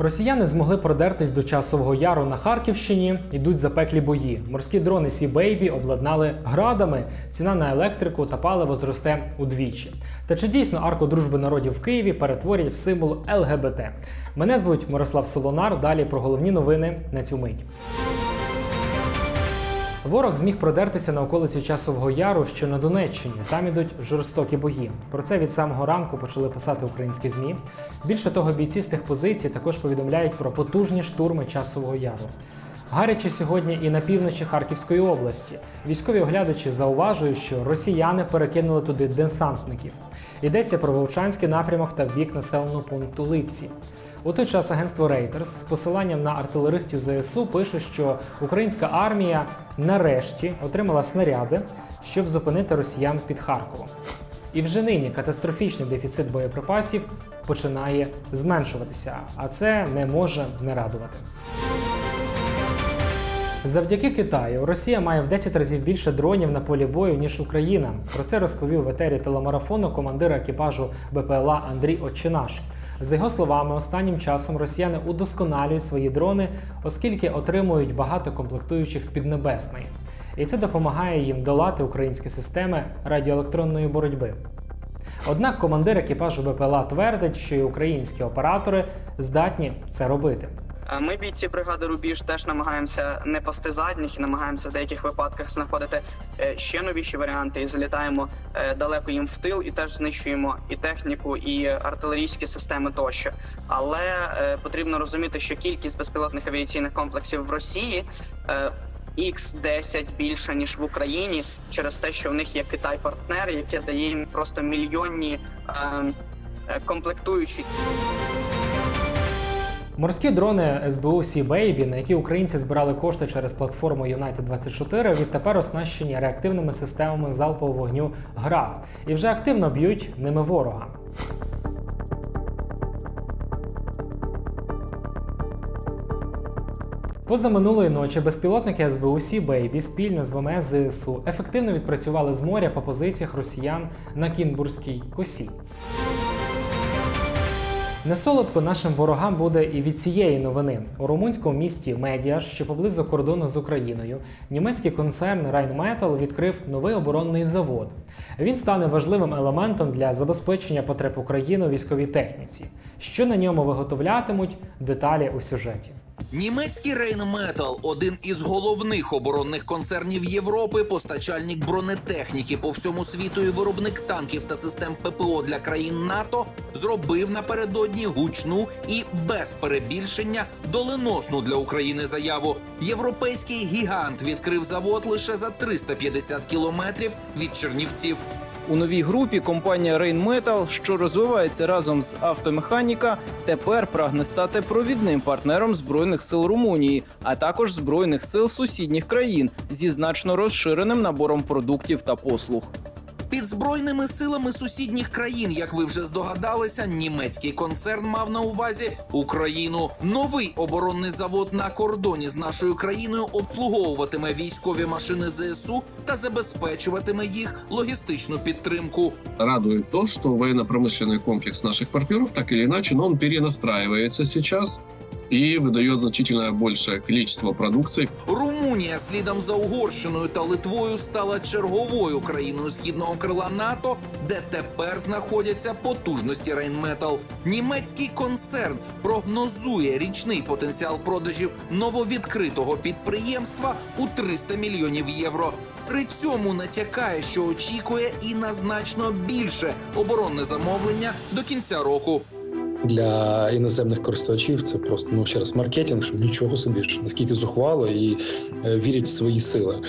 Росіяни змогли продертись до часового яру на Харківщині. Йдуть запеклі бої. Морські дрони Сі Бейбі обладнали градами. Ціна на електрику та паливо зросте удвічі. Та чи дійсно арку дружби народів в Києві перетворять в символ ЛГБТ? Мене звуть Мирослав Солонар. Далі про головні новини на цю мить. Ворог зміг продертися на околиці часового яру, що на Донеччині. Там ідуть жорстокі бої. Про це від самого ранку почали писати українські змі. Більше того, бійці з тих позицій також повідомляють про потужні штурми часового яру. Гаряче сьогодні і на півночі Харківської області. Військові оглядачі зауважують, що росіяни перекинули туди десантників. Йдеться про Вовчанський напрямок та в бік населеного пункту Липці. У той час агентство Reuters з посиланням на артилеристів ЗСУ пише, що українська армія нарешті отримала снаряди, щоб зупинити росіян під Харковом. І вже нині катастрофічний дефіцит боєприпасів починає зменшуватися, а це не може не радувати. Завдяки Китаю Росія має в 10 разів більше дронів на полі бою, ніж Україна. Про це розповів в етері телемарафону командир екіпажу БПЛА Андрій Отчинаш. За його словами, останнім часом росіяни удосконалюють свої дрони, оскільки отримують багато комплектуючих з Піднебесної. І це допомагає їм долати українські системи радіоелектронної боротьби. Однак командир екіпажу БПЛА твердить, що і українські оператори здатні це робити. Ми, бійці бригади Рубіж, теж намагаємося не пасти задніх і намагаємося в деяких випадках знаходити е, ще новіші варіанти і залітаємо е, далеко їм в тил і теж знищуємо і техніку, і артилерійські системи тощо. Але е, потрібно розуміти, що кількість безпілотних авіаційних комплексів в Росії. е, X10 більше ніж в Україні через те, що в них є Китай-партнер, яке дає їм просто мільйонні е, е, комплектуючі. Морські дрони СБУ Сі Бейбі, на які українці збирали кошти через платформу United 24 відтепер оснащені реактивними системами залпового вогню ГРАД і вже активно б'ють ними ворога. Поза минулої ночі безпілотники СБУ Сі Бейбі спільно з ВМС ЗСУ ефективно відпрацювали з моря по позиціях росіян на Кінбурзькій косі. Несолодко нашим ворогам буде і від цієї новини. У румунському місті Медіаш, що поблизу кордону з Україною, німецький концерн Rheinmetall відкрив новий оборонний завод. Він стане важливим елементом для забезпечення потреб України у військовій техніці. Що на ньому виготовлятимуть деталі у сюжеті. Німецький Rheinmetall – один із головних оборонних концернів Європи, постачальник бронетехніки по всьому світу і виробник танків та систем ППО для країн НАТО, зробив напередодні гучну і без перебільшення доленосну для України заяву. Європейський гігант відкрив завод лише за 350 кілометрів від Чернівців. У новій групі компанія Rheinmetall, що розвивається разом з автомеханіка, тепер прагне стати провідним партнером збройних сил Румунії, а також збройних сил сусідніх країн зі значно розширеним набором продуктів та послуг. Під збройними силами сусідніх країн, як ви вже здогадалися, німецький концерн мав на увазі Україну. Новий оборонний завод на кордоні з нашою країною обслуговуватиме військові машини ЗСУ та забезпечуватиме їх логістичну підтримку. радует то, что военно-промышленный комплекс наших партнеров так или иначе, но он перенастраивается сейчас и выдает значительно большее количество продукции. Румунія слідом за Угорщиною та Литвою стала черговою країною східного крила НАТО, де тепер знаходяться потужності Рейнметал. Німецький концерн прогнозує річний потенціал продажів нововідкритого підприємства у 300 мільйонів євро. При цьому натякає, що очікує і на значно більше оборонне замовлення до кінця року. Для іноземних користувачів це просто ну ще раз маркетинг, що нічого собі що наскільки зухвало і е, вірять в свої сили.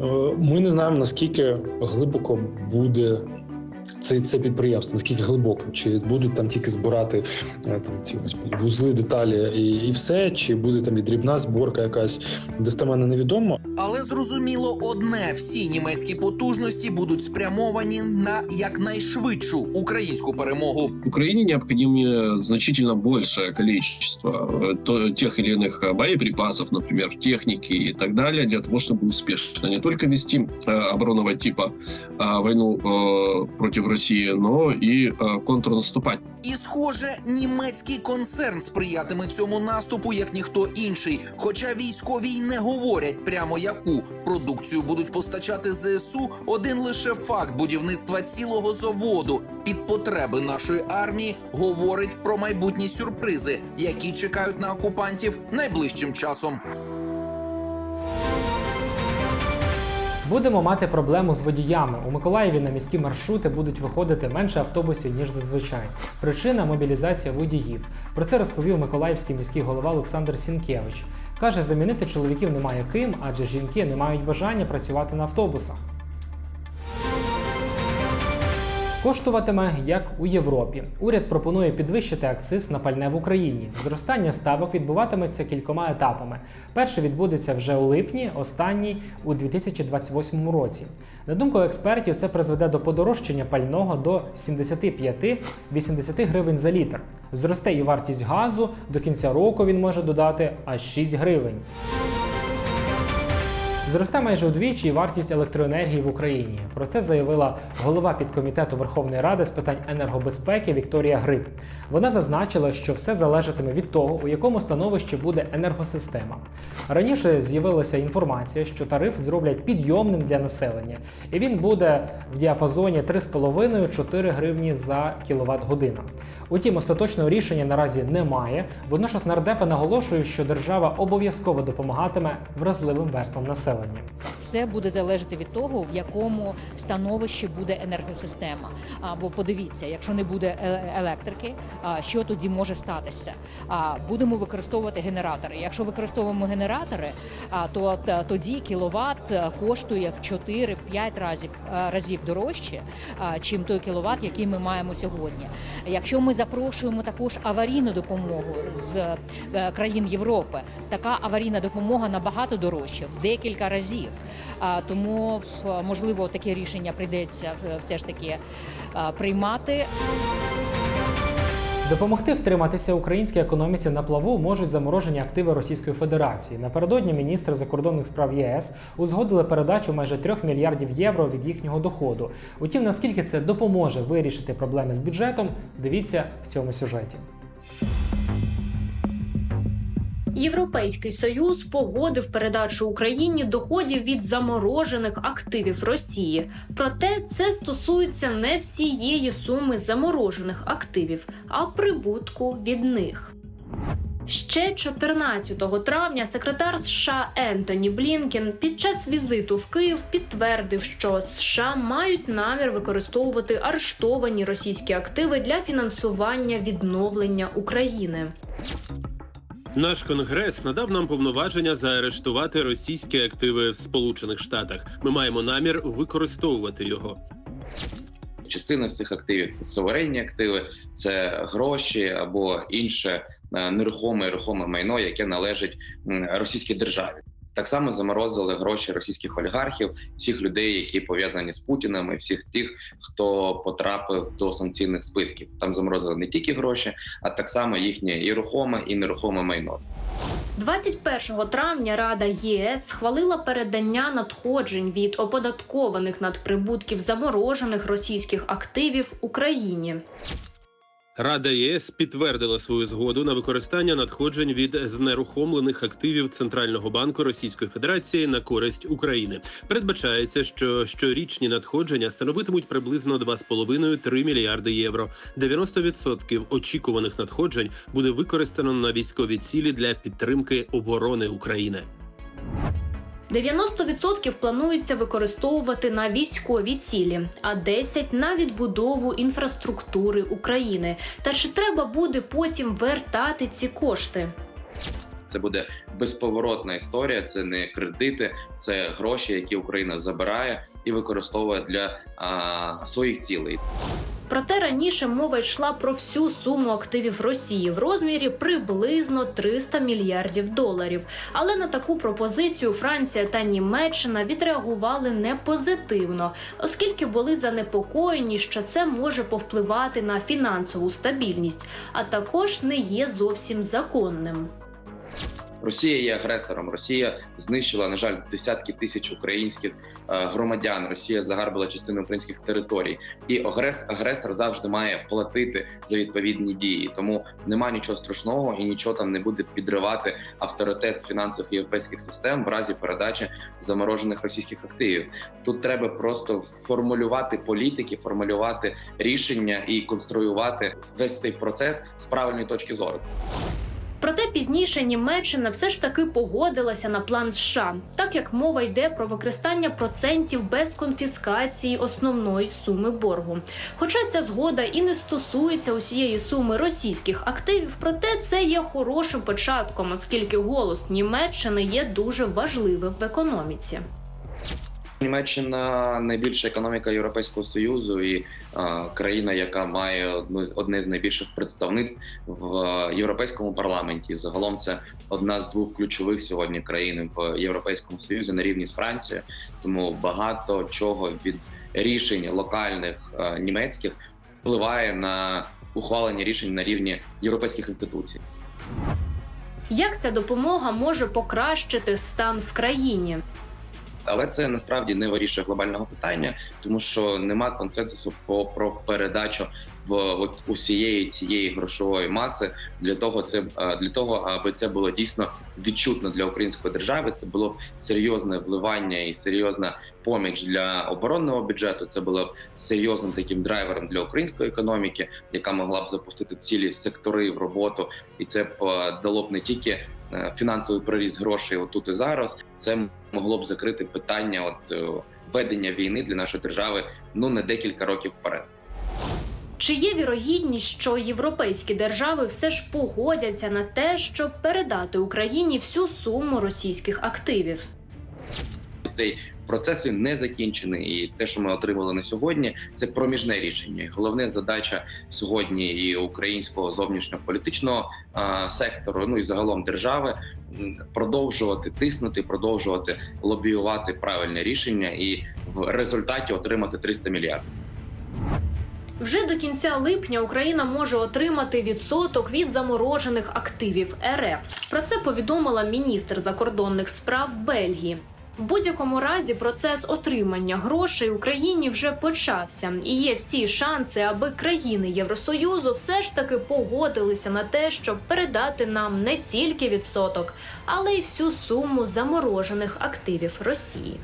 Е, Ми не знаємо наскільки глибоко буде Це, це підприємство наскільки глибоко, чи будуть там тільки збирати е, там ці господи, вузли, деталі і, і все, чи буде там і дрібна зборка якась достеменно невідомо. Але зрозуміло одне: всі німецькі потужності будуть спрямовані на якнайшвидшу українську перемогу. Украине необходимо значительно большее количество э, то- тех или иных э, боеприпасов, например, техники и так далее, для того, чтобы успешно не только вести э, оборонного типа а, войну э, против против России, но и э, контрнаступать. І, схоже, німецький концерн сприятиме цьому наступу як ніхто інший. Хоча військові й не говорять прямо яку продукцію будуть постачати ЗСУ, один лише факт будівництва цілого заводу під потреби нашої армії говорить про майбутні сюрпризи, які чекають на окупантів найближчим часом. Будемо мати проблему з водіями. У Миколаєві на міські маршрути будуть виходити менше автобусів ніж зазвичай. Причина мобілізація водіїв. Про це розповів Миколаївський міський голова Олександр Сінкевич. Каже, замінити чоловіків немає ким, адже жінки не мають бажання працювати на автобусах. Коштуватиме як у Європі. Уряд пропонує підвищити акциз на пальне в Україні. Зростання ставок відбуватиметься кількома етапами. Перший відбудеться вже у липні, останній у 2028 році. На думку експертів, це призведе до подорожчання пального до 75-80 гривень за літр. Зросте і вартість газу. До кінця року він може додати аж 6 гривень. Зросте майже удвічі вартість електроенергії в Україні. Про це заявила голова підкомітету Верховної Ради з питань енергобезпеки Вікторія Гриб. Вона зазначила, що все залежатиме від того, у якому становищі буде енергосистема. Раніше з'явилася інформація, що тариф зроблять підйомним для населення, і він буде в діапазоні 3,5-4 гривні за кіловат година. Утім, остаточного рішення наразі немає. Водночас нардепи наголошують, що держава обов'язково допомагатиме вразливим верствам населення. Все буде залежати від того, в якому становищі буде енергосистема. Або подивіться, якщо не буде е- електрики, що тоді може статися? Будемо використовувати генератори. Якщо використовуємо генератори, то тоді кіловат е, коштує в 4-5 разів е, разів дорожче, чим той кіловат, який ми маємо сьогодні. Якщо ми запрошуємо також аварійну допомогу з країн Європи, така аварійна допомога набагато дорожча, в декілька разів. А, Тому можливо таке рішення прийдеться е, все ж таки е, приймати. Допомогти втриматися українській економіці на плаву можуть заморожені активи Російської Федерації. Напередодні міністри закордонних справ ЄС узгодили передачу майже 3 мільярдів євро від їхнього доходу. Утім, наскільки це допоможе вирішити проблеми з бюджетом, дивіться в цьому сюжеті. Європейський союз погодив передачу Україні доходів від заморожених активів Росії. Проте це стосується не всієї суми заморожених активів, а прибутку від них. Ще 14 травня секретар США Ентоні Блінкен під час візиту в Київ підтвердив, що США мають намір використовувати арештовані російські активи для фінансування відновлення України. Наш конгрес надав нам повноваження заарештувати російські активи в Сполучених Штатах. Ми маємо намір використовувати його. Частина цих активів це суверенні активи, це гроші або інше е, нерухоме рухоме майно, яке належить російській державі. Так само заморозили гроші російських олігархів, всіх людей, які пов'язані з Путіним, і всіх тих, хто потрапив до санкційних списків. Там заморозили не тільки гроші, а так само їхнє і рухоме, і нерухоме майно. 21 травня Рада ЄС схвалила передання надходжень від оподаткованих надприбутків заморожених російських активів Україні. Рада ЄС підтвердила свою згоду на використання надходжень від знерухомлених активів Центрального банку Російської Федерації на користь України. Передбачається, що щорічні надходження становитимуть приблизно 2,5-3 мільярди євро. 90% очікуваних надходжень буде використано на військові цілі для підтримки оборони України. 90% планується використовувати на військові цілі, а 10% – на відбудову інфраструктури України. Та чи треба буде потім вертати ці кошти? Це буде безповоротна історія. Це не кредити, це гроші, які Україна забирає і використовує для а, своїх цілей. Проте раніше мова йшла про всю суму активів Росії в розмірі приблизно 300 мільярдів доларів. Але на таку пропозицію Франція та Німеччина відреагували не позитивно, оскільки були занепокоєні, що це може повпливати на фінансову стабільність, а також не є зовсім законним. Росія є агресором. Росія знищила, на жаль, десятки тисяч українських е, громадян. Росія загарбила частину українських територій, і агрес, агресор завжди має платити за відповідні дії. Тому немає нічого страшного і нічого там не буде підривати авторитет фінансових європейських систем в разі передачі заморожених російських активів. Тут треба просто формулювати політики, формулювати рішення і конструювати весь цей процес з правильної точки зору. Проте пізніше Німеччина все ж таки погодилася на план США, так як мова йде про використання процентів без конфіскації основної суми боргу. Хоча ця згода і не стосується усієї суми російських активів, проте це є хорошим початком, оскільки голос Німеччини є дуже важливим в економіці. Німеччина найбільша економіка Європейського союзу і е, країна, яка має одну одне з найбільших представництв в е, європейському парламенті. Загалом це одна з двох ключових сьогодні країн в Європейському Союзі на рівні з Францією. Тому багато чого від рішень локальних е, німецьких впливає на ухвалення рішень на рівні європейських інституцій. Як ця допомога може покращити стан в країні? Але це насправді не вирішує глобального питання, тому що нема консенсусу по про передачу в от усієї цієї грошової маси для того, це е, для того, аби це було дійсно відчутно для української держави. Це було серйозне вливання і серйозна поміч для оборонного бюджету. Це було серйозним таким драйвером для української економіки, яка могла б запустити цілі сектори в роботу, і це б е, дало б не тільки фінансовий приріст грошей отут і зараз. Це могло б закрити питання от е, ведення війни для нашої держави ну на декілька років вперед. Чи є вірогідність, що європейські держави все ж погодяться на те, щоб передати Україні всю суму російських активів? Цей процес він не закінчений, і те, що ми отримали на сьогодні, це проміжне рішення. Головна задача сьогодні і українського зовнішньополітичного сектору, ну і загалом держави, продовжувати тиснути, продовжувати лобіювати правильне рішення і в результаті отримати 300 мільярдів. Вже до кінця липня Україна може отримати відсоток від заморожених активів РФ. Про це повідомила міністр закордонних справ Бельгії. В будь-якому разі процес отримання грошей Україні вже почався, і є всі шанси, аби країни Євросоюзу все ж таки погодилися на те, щоб передати нам не тільки відсоток, але й всю суму заморожених активів Росії.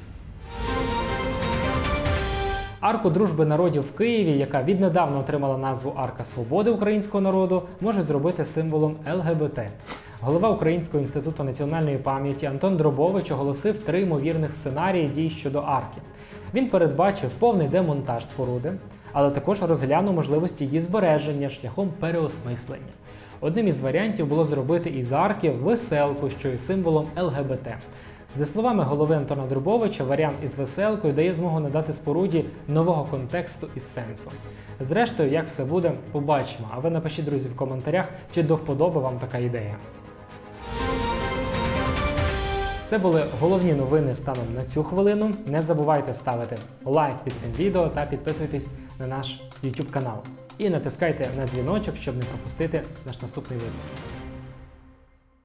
Арку дружби народів в Києві, яка віднедавна отримала назву Арка Свободи українського народу, може зробити символом ЛГБТ. Голова Українського інституту національної пам'яті Антон Дробович оголосив три ймовірних сценарії дій щодо арки. Він передбачив повний демонтаж споруди, але також розглянув можливості її збереження шляхом переосмислення. Одним із варіантів було зробити із арки веселку, що є символом ЛГБТ. За словами голови Антона Друбовича, варіант із веселкою дає змогу надати споруді нового контексту і сенсу. Зрештою, як все буде, побачимо. А ви напишіть, друзі, в коментарях, чи до вподоби вам така ідея. Це були головні новини станом на цю хвилину. Не забувайте ставити лайк під цим відео та підписуйтесь на наш YouTube канал. І натискайте на дзвіночок, щоб не пропустити наш наступний випуск.